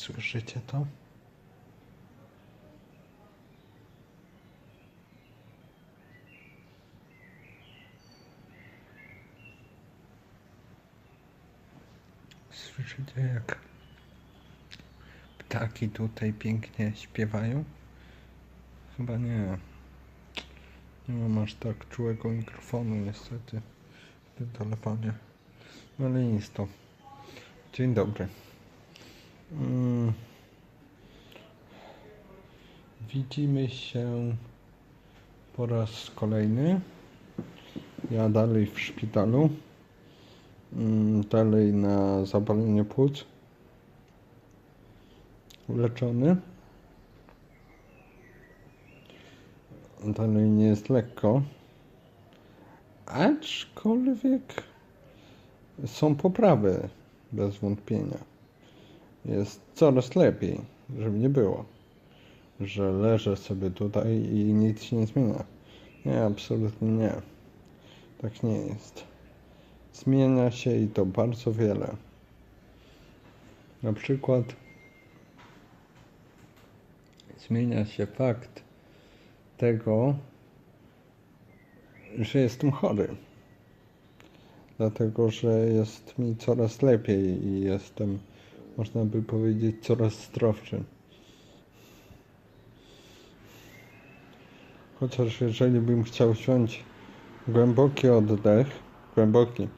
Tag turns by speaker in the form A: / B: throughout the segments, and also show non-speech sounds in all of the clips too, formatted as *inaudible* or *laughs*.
A: Słyszycie to? Słyszycie jak ptaki tutaj pięknie śpiewają? Chyba nie. Nie mam aż tak czułego mikrofonu niestety w tym telefonie. No ale nic to. Dzień dobry. Mm. Widzimy się po raz kolejny. Ja dalej w szpitalu. Mm, Dalej na zapalenie płuc. Leczony. Dalej nie jest lekko. Aczkolwiek są poprawy, bez wątpienia. Jest coraz lepiej, żeby nie było, że leżę sobie tutaj i nic się nie zmienia. Nie, absolutnie nie. Tak nie jest. Zmienia się i to bardzo wiele. Na przykład zmienia się fakt tego, że jestem chory. Dlatego, że jest mi coraz lepiej i jestem, można by powiedzieć, coraz zdrowszy. Chociaż jeżeli bym chciał wziąć głęboki oddech, głęboki,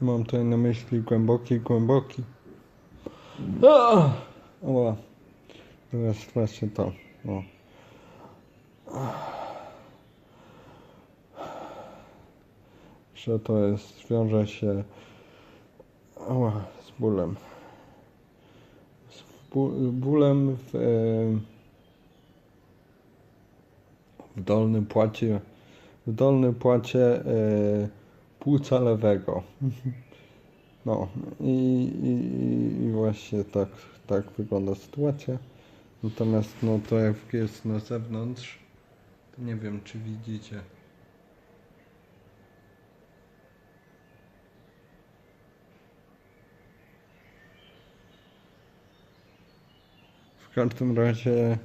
A: mam tutaj na myśli głęboki, głęboki. O, teraz właśnie to. O. Że to jest, wiąże się ała, z bólem. Z ból, bólem w, e, w dolnym płacie, w dolnym płacie e, płuca lewego. No i, i, i właśnie tak, tak wygląda sytuacja. Natomiast no to jak jest na zewnątrz, to nie wiem czy widzicie. W każdym razie yy,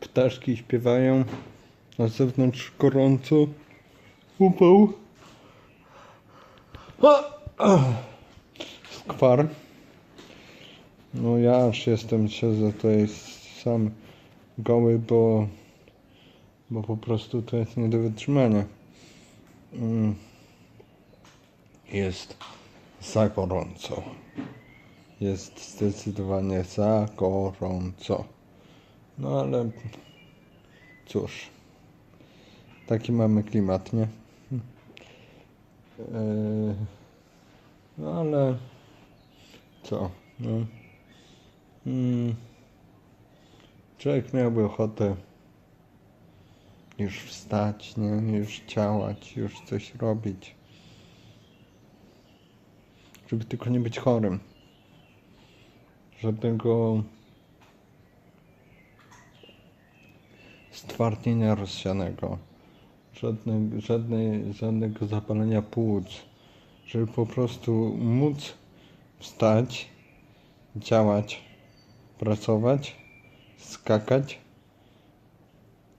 A: ptaszki śpiewają. Na zewnątrz gorąco. Upał. Skwar. No ja aż jestem, siedzę tutaj sam goły, bo, bo po prostu to jest nie do wytrzymania. Mm. Jest za gorąco. Jest zdecydowanie za gorąco. No ale cóż, taki mamy klimat, nie? Yy, no ale co? No. Mm. Człowiek miałby ochotę już wstać, nie? już działać, już coś robić. Żeby tylko nie być chorym. Żadnego stwardnienia rozsianego. Żadne, żadnej, żadnego zapalenia płuc. Żeby po prostu móc wstać, działać, pracować, skakać,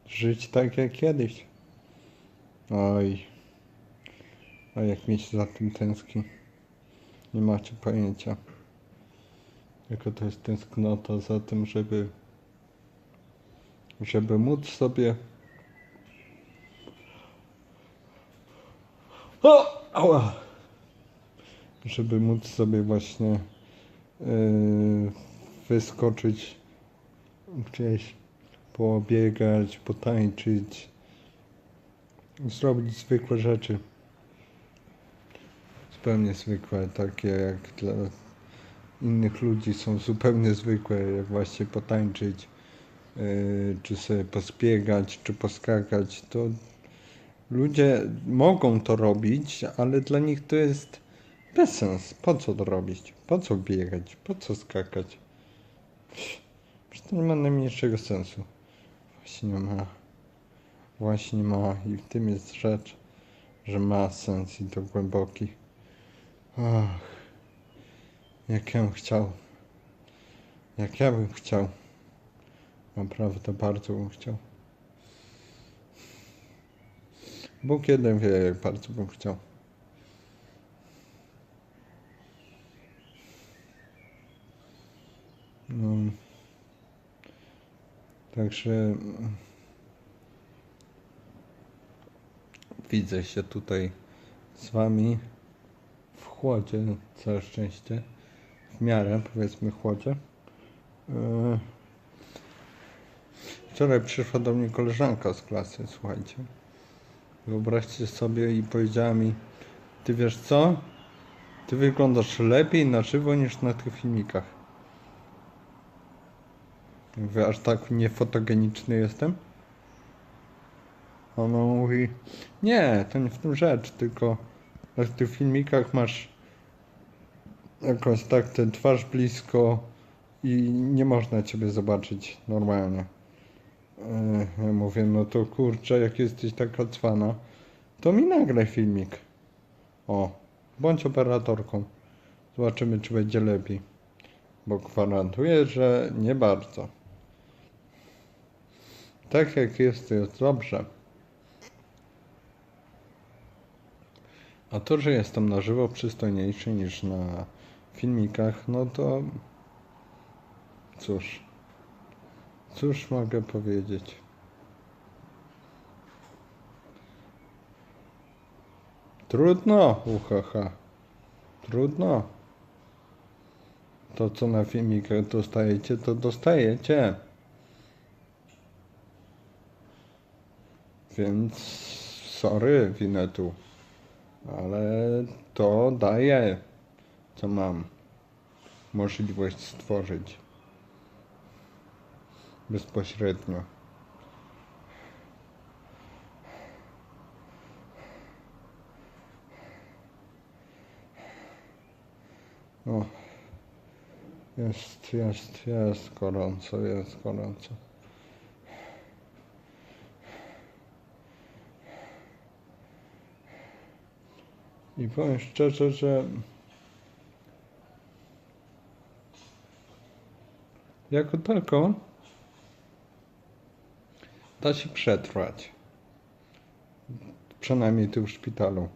A: żyć tak jak kiedyś. Oj, oj jak mi się za tym tęskni. Nie macie pojęcia. Jaka to jest tęsknota za tym, żeby żeby móc sobie o, ała, żeby móc sobie właśnie yy, wyskoczyć gdzieś, pobiegać, potańczyć, zrobić zwykłe rzeczy. Zupełnie zwykłe, takie jak dla innych ludzi są zupełnie zwykłe, jak właśnie potańczyć, czy sobie pospiegać, czy poskakać, to ludzie mogą to robić, ale dla nich to jest bezsens. Po co to robić? Po co biegać? Po co skakać? Przecież to nie ma najmniejszego sensu. Właśnie ma. Właśnie ma. I w tym jest rzecz, że ma sens i to głęboki. Ach. jak ja bym chciał. Jak ja bym chciał. Naprawdę bardzo bym chciał. Bóg jeden wie, jak bardzo bym chciał. No. Także mm, widzę się tutaj z wami w chłodzie, całe szczęście. W miarę, powiedzmy, chłodzie. Yy. Wczoraj przyszła do mnie koleżanka z klasy, słuchajcie. Wyobraźcie sobie i powiedziała mi, ty wiesz co? Ty wyglądasz lepiej na żywo niż na tych filmikach. Mówię, aż tak niefotogeniczny jestem? Ona mówi, nie, to nie w tym rzecz, tylko w tych filmikach masz jakoś tak tę twarz blisko i nie można ciebie zobaczyć normalnie. Ja mówię, no to kurczę, jak jesteś taka cwana, to mi nagraj filmik. O, bądź operatorką. Zobaczymy, czy będzie lepiej. Bo gwarantuję, że nie bardzo. Tak jak jest, to jest dobrze. A to, że jestem na żywo przystojniejszy niż na filmikach, no to cóż. Cóż mogę powiedzieć? Trudno, uhaha. Trudno. To, co na filmikach dostajecie, to dostajecie. Więc sorry, Winetu. Ale to daję, co mam możliwość stworzyć bezpośrednio. O, jest, jest, jest gorąco, jest gorąco. I powiem szczerze, że jako tako da się przetrwać. Przynajmniej tu w szpitalu.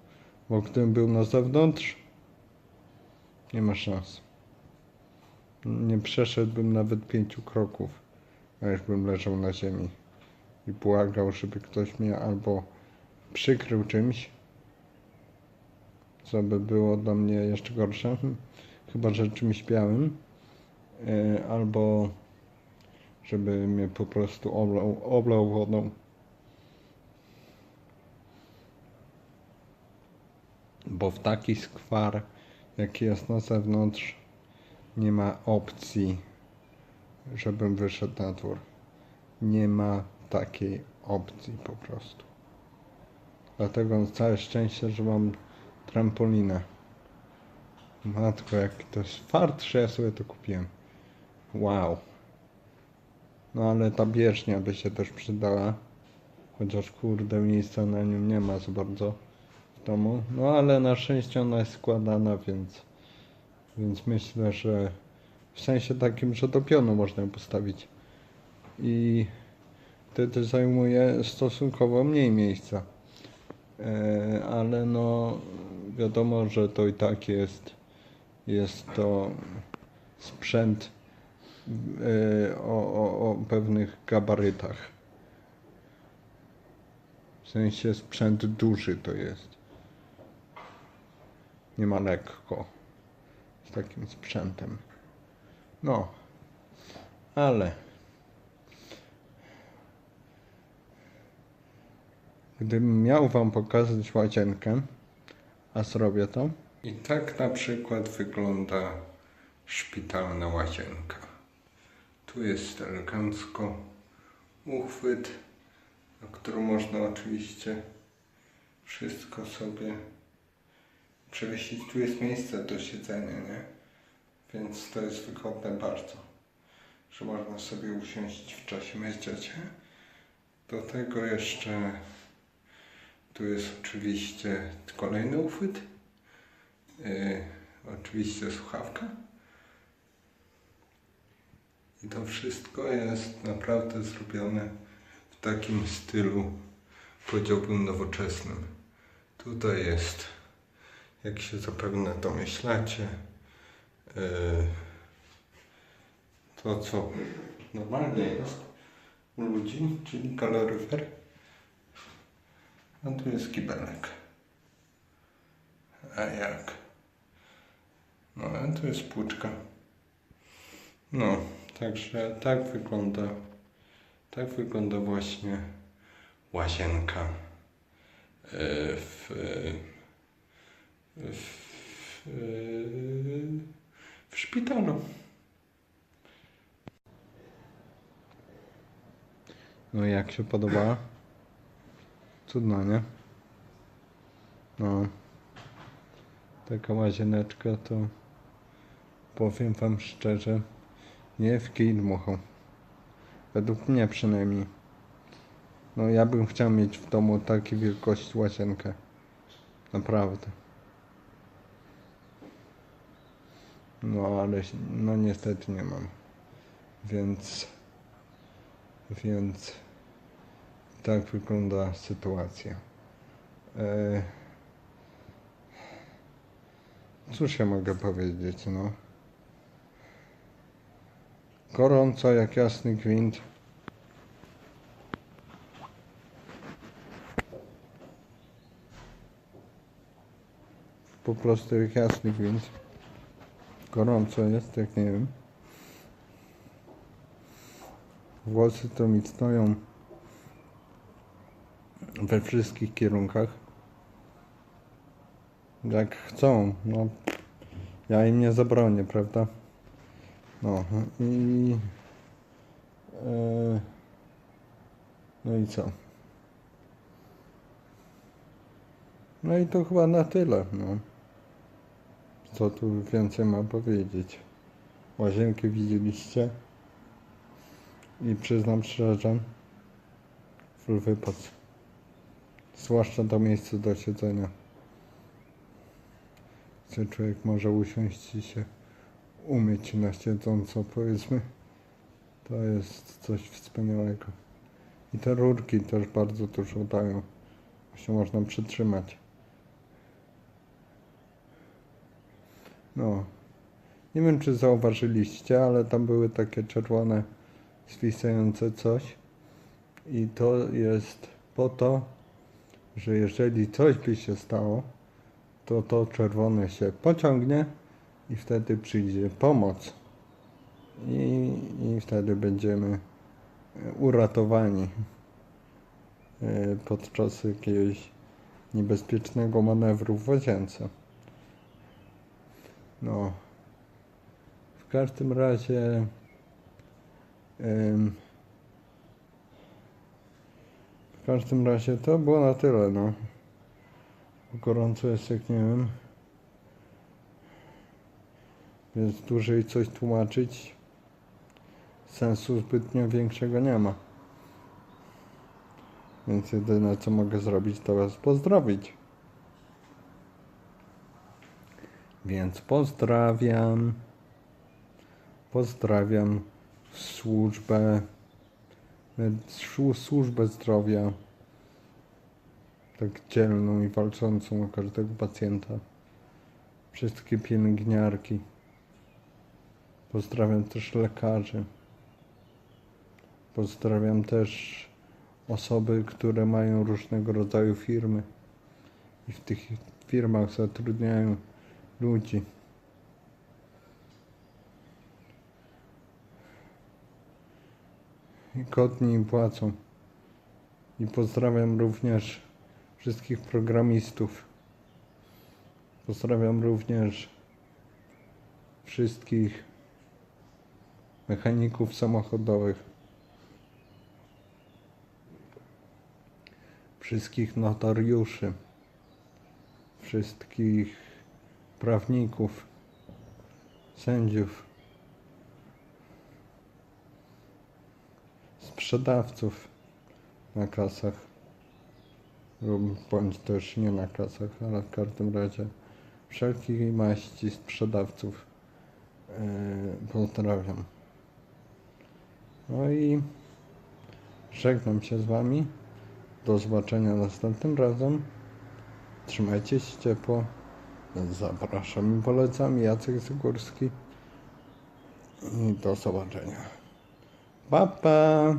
A: Bo gdybym był na zewnątrz, nie ma szans. Nie przeszedłbym nawet pięciu kroków, a już bym leżał na ziemi i błagał, żeby ktoś mnie albo przykrył czymś, co by było dla mnie jeszcze gorsze, *laughs* chyba że czymś białym, e, albo żeby mnie po prostu oblał, oblał wodą. Bo w taki skwar, jaki jest na zewnątrz, nie ma opcji, żebym wyszedł na dwór. Nie ma takiej opcji po prostu. Dlatego całe szczęście, że mam trampolinę. Matko, jaki to jest fart, że ja sobie to kupiłem. Wow. No ale ta bieżnia by się też przydała. Chociaż kurde miejsca na nią nie ma za bardzo w domu. No ale na szczęście ona jest składana, więc, więc myślę, że w sensie takim, że do pionu można ją postawić. I wtedy zajmuje stosunkowo mniej miejsca. E, ale no wiadomo, że to i tak jest jest to sprzęt o, o, o pewnych gabarytach. W sensie sprzęt duży to jest. Nie ma lekko z takim sprzętem. No, ale gdybym miał Wam pokazać łazienkę, a zrobię to. I tak na przykład wygląda szpitalna łazienka. Tu jest elegancko uchwyt, na którym można oczywiście wszystko sobie przewiesić. Tu jest miejsce do siedzenia, nie? Więc to jest wygodne bardzo, że można sobie usiąść w czasie mycia Do tego jeszcze tu jest oczywiście kolejny uchwyt. Yy, oczywiście słuchawka I to wszystko jest naprawdę zrobione w takim stylu, powiedziałbym, nowoczesnym. Tutaj jest, jak się zapewne domyślacie, yy, to co normalnie jest u ludzi, czyli kaloryfer. A tu jest kibelek. A jak? No, a tu jest płuczka. No, także tak wygląda, tak wygląda właśnie łazienka e, w, w, w, w szpitalu. No jak się podoba? Cudna, nie? No. Taka łazieneczka to powiem wam szczerze, nie w kij dmuchał. Według mnie przynajmniej. No ja bym chciał mieć w domu takiej wielkości łazienkę. Naprawdę. No ale no niestety nie mam. Więc więc tak wygląda sytuacja. E, cóż ja mogę powiedzieć, no. Gorąco jak jasny gwint. Po prostu jak jasny gwint. Gorąco jest, jak nie wiem. Włosy to mi stoją we wszystkich kierunkach. Jak chcą, no ja im nie zabronię, prawda? No i e, no i co? No i to chyba na tyle, no. Co tu więcej mam powiedzieć? Łazienkę widzieliście? I przyznam szczerze, full wypad. Zwłaszcza to miejsce do siedzenia. Gdzie człowiek może usiąść i się umyć na siedząco, powiedzmy. To jest coś wspaniałego. I te rurki też bardzo dużo dają. Się można przytrzymać. No. Nie wiem, czy zauważyliście, ale tam były takie czerwone zwisające coś. I to jest po to, że jeżeli coś by się stało, to to czerwone się pociągnie i wtedy przyjdzie pomoc. I, i wtedy będziemy uratowani e, podczas jakiegoś niebezpiecznego manewru w łazience. No. W każdym razie Ym, w każdym razie to było na tyle, no. Gorąco jest, jak nie wiem. Więc dłużej coś tłumaczyć sensu zbytnio większego nie ma. Więc jedyne co mogę zrobić to was pozdrowić. Więc pozdrawiam. Pozdrawiam służbę, służbę zdrowia, tak dzielną i walczącą o każdego pacjenta. Wszystkie pielęgniarki. Pozdrawiam też lekarzy. Pozdrawiam też osoby, które mają różnego rodzaju firmy i w tych firmach zatrudniają ludzi. i godni im płacą. I pozdrawiam również wszystkich programistów. Pozdrawiam również wszystkich mechaników samochodowych. Wszystkich notariuszy. Wszystkich prawników, sędziów. sprzedawców na kasach lub bądź też nie na kasach, ale w każdym razie wszelkich maści sprzedawców yy, pozdrawiam. No i żegnam się z Wami. Do zobaczenia następnym razem. Trzymajcie się ciepło. Zapraszam i polecam Jacek Zagórski. I do zobaczenia. Pa, pa.